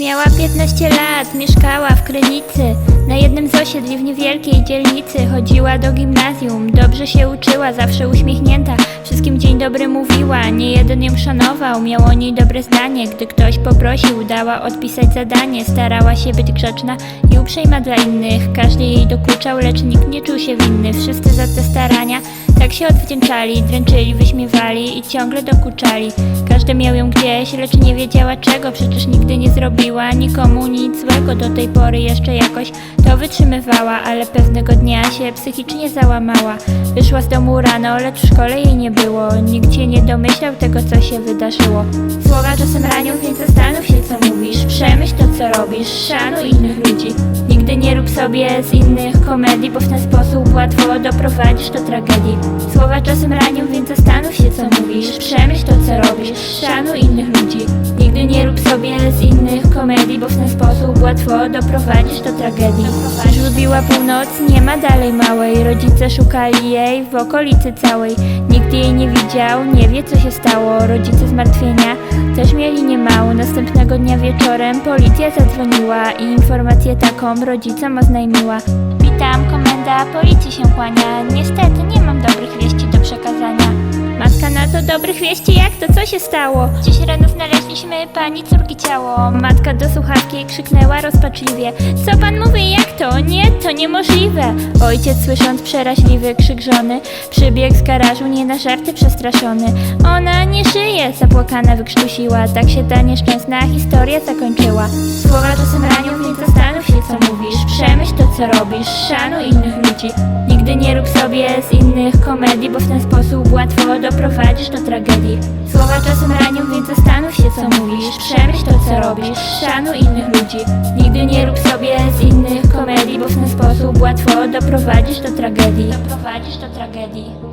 Miała 15 lat, mieszkała w Krynicy. Na jednym z osiedli w niewielkiej dzielnicy Chodziła do gimnazjum, dobrze się uczyła Zawsze uśmiechnięta, wszystkim dzień dobry mówiła Nie jeden ją szanował, miał o niej dobre zdanie Gdy ktoś poprosił, dała odpisać zadanie. Starała się być grzeczna i uprzejma dla innych. Każdy jej dokuczał, lecz nikt nie czuł się winny. Wszyscy za te starania tak się odwdzięczali Dręczyli, wyśmiewali i ciągle dokuczali. Każdy miał ją gdzieś, lecz nie wiedziała czego. Przecież nigdy nie zrobiła nikomu nic złego. Do tej pory jeszcze jakoś to wytrzymywała Ale pewnego dnia się psychicznie załamała. Wyszła z domu rano, lecz w szkole jej nie było. Nikt się nie domyślał tego, co się wydarzyło. Słowa czasem ranią, więc zastanów się, co mówisz. Przemyśl to, co robisz, szanuj innych ludzi. Nigdy nie rób sobie z innych komedii Bo w ten sposób łatwo doprowadzisz do tragedii Czasem ranią, więc zastanów się, co mówisz. Przemyśl to, co robisz, szanuj innych ludzi. Nigdy nie rób sobie z innych komedii Bo w ten sposób łatwo doprowadzisz do tragedii. Już lubiła północ, nie ma dalej małej. Rodzice szukali jej w okolicy całej. Nikt jej nie widział, nie wie co się stało. Rodzice zmartwienia też mieli niemało. Następnego dnia wieczorem policja zadzwoniła I informację taką rodzicom oznajmiła. Witam, komenda policji się kłania. Niestety nie mam dobrych wieści To dobrych wieści, jak to co się stało? Dziś rano znaleźliśmy pani córki ciało. Matka do słuchawki krzyknęła rozpaczliwie. Co pan mówi, jak to? Nie, to niemożliwe. Ojciec słysząc przeraźliwy krzyk żony Przybiegł z garażu nie na żarty przestraszony. Ona nie żyje, zapłakana wykrztusiła. Tak się ta nieszczęsna historia zakończyła. Słowa czasem ranią, więc zastanów się co mówisz. Przemyśl to co robisz, szanuj innych ludzi. Nigdy nie rób sobie z innych komedii Bo w ten sposób łatwo doprowadzisz do tragedii. Słowa czasem ranią, więc zastanów się co mówisz. Przemyśl to co robisz, szanuj innych ludzi. Nigdy nie rób sobie z innych komedii Bo w ten sposób łatwo doprowadzisz do tragedii. Doprowadzisz do tragedii